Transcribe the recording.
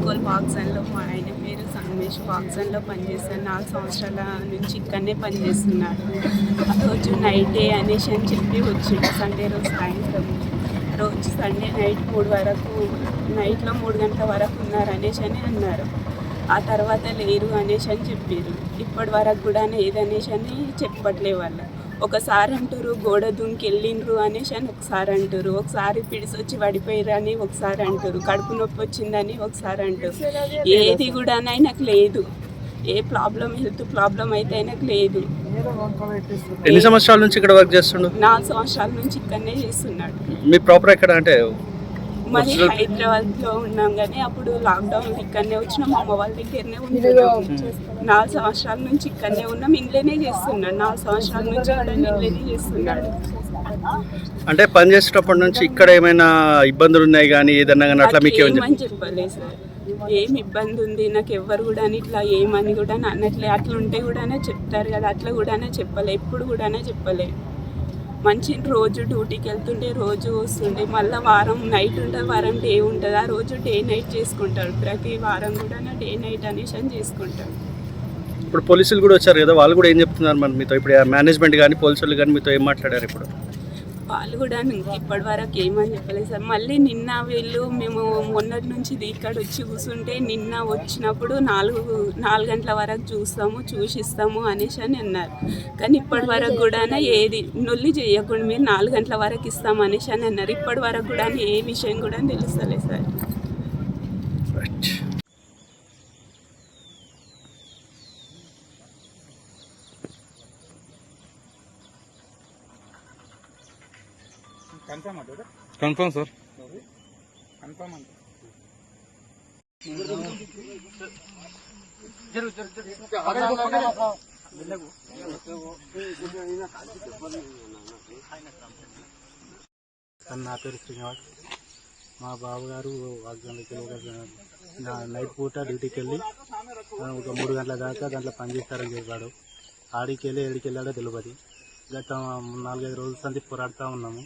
వాక్సన్లో మా ఆయన పేరు సంగమేష్ వాక్సన్లో పనిచేస్తాను. నాలుగు సంవత్సరాల నుంచి ఇక్కడనే పనిచేస్తున్నాడు ఆ రోజు నైటే అనేసి అని చెప్పి వచ్చిండు. సండే రోజు సాయంత్రం. రోజు సండే నైట్ మూడు వరకు నైట్లో మూడు గంటల వరకు ఉన్నారు అనేసి అని అన్నారు. ఆ తర్వాత లేరు అనేసి అని చెప్పారు ఇప్పటి వరకు కూడా ఏదనేసి అని చెప్పట్లే వాళ్ళు. ఒకసారి అంటారు గోడ దుంకి వెళ్ళిండ్రు అనేసి అని ఒకసారి అంటారు. ఒకసారి పిడిసి వచ్చి పడిపోయారు అని ఒకసారి అంటారు. కడుపు నొప్పి వచ్చిందని ఒకసారి అంటారు. ఏది కూడా ఆయనకు లేదు. ఏ ప్రాబ్లం హెల్త్ ప్రాబ్లం అయితే ఆయనకు లేదు. ఎన్ని సంవత్సరాల నుంచి ఇక్కడ వర్క్ చేస్తుండు? నాలుగు సంవత్సరాల నుంచి ఇక్కడనే చేస్తున్నాడు. మీ ప్రాపర్ ఎక్కడ అంటే మరి హైదరాబాద్లో ఉన్నాం కానీ అప్పుడు లాక్డౌన్ ఇక్కడనే వచ్చినాం మా అమ్మ వాళ్ళ దగ్గరనే ఉంటున్నాం నాలుగు సంవత్సరాల నుంచి ఇక్కడనే ఉన్నాం ఇంట్లోనే చేస్తున్నాడు. నాలుగు సంవత్సరాల నుంచి కూడా ఇంట్లోనే చేస్తున్నాడు. అంటే పని చేసేటప్పటి నుంచి ఇక్కడ ఏమైనా ఇబ్బందులు ఉన్నాయి కానీ ఏదన్నా కానీ అట్లా మీకు ఏమైనా చెప్పలేదు సార్. ఏం ఇబ్బంది ఉంది? నాకు ఎవ్వరు కూడా ఇట్లా ఏమని కూడా అన్నట్లే అట్లా ఉంటే కూడా చెప్తారు కదా అట్లా కూడా చెప్పలే ఎప్పుడు కూడా చెప్పలే. మంచి రోజు డ్యూటీకి వెళ్తుంటే రోజు వస్తుండే. మళ్ళీ వారం నైట్ ఉంటుంది వారం డే ఉంటుంది. ఆ రోజు డే నైట్ చేసుకుంటాడు ప్రతి వారం కూడా డే నైట్ అనేసి అని చేసుకుంటాడు ఇప్పుడు పోలీసులు కూడా వచ్చారు కదా వాళ్ళు కూడా ఏం చెప్తున్నారు మరి మీతో? ఇప్పుడు మేనేజ్మెంట్ కానీ పోలీసులు కానీ మీతో ఏం మాట్లాడారు ఇప్పుడు? వాళ్ళు కూడా ఇప్పటి వరకు ఏమని చెప్పలేదు సార్. మళ్ళీ నిన్న వీళ్ళు మేము మొన్నటి నుంచి ఇక్కడ వచ్చి కూర్చుంటే నిన్న వచ్చినప్పుడు నాలుగు నాలుగు గంటల వరకు చూస్తాము చూసిస్తాము అనేసి అని అన్నారు. కానీ ఇప్పటి వరకు కూడా ఏది నొల్లి చేయకుండా మీరు నాలుగు గంటల వరకు ఇస్తాము అనేసి అని అన్నారు. ఇప్పటి వరకు కూడా ఏ విషయం కూడా తెలుస్తలేదు సార్. Confirm sir. సార్ నా పేరు శ్రీనివాస్. మా బావగారు వాగ్దానికి నైట్ పూట డ్యూటీకి వెళ్ళి ఒక మూడు గంటల దాకా దాంట్లో పనిచేస్తారని చెప్పాడు. ఆడికి వెళ్ళి ఏడికి వెళ్ళాడో తెలియదు గత నాలుగైదు రోజుల సంది పోరాడుతూ ఉన్నాము.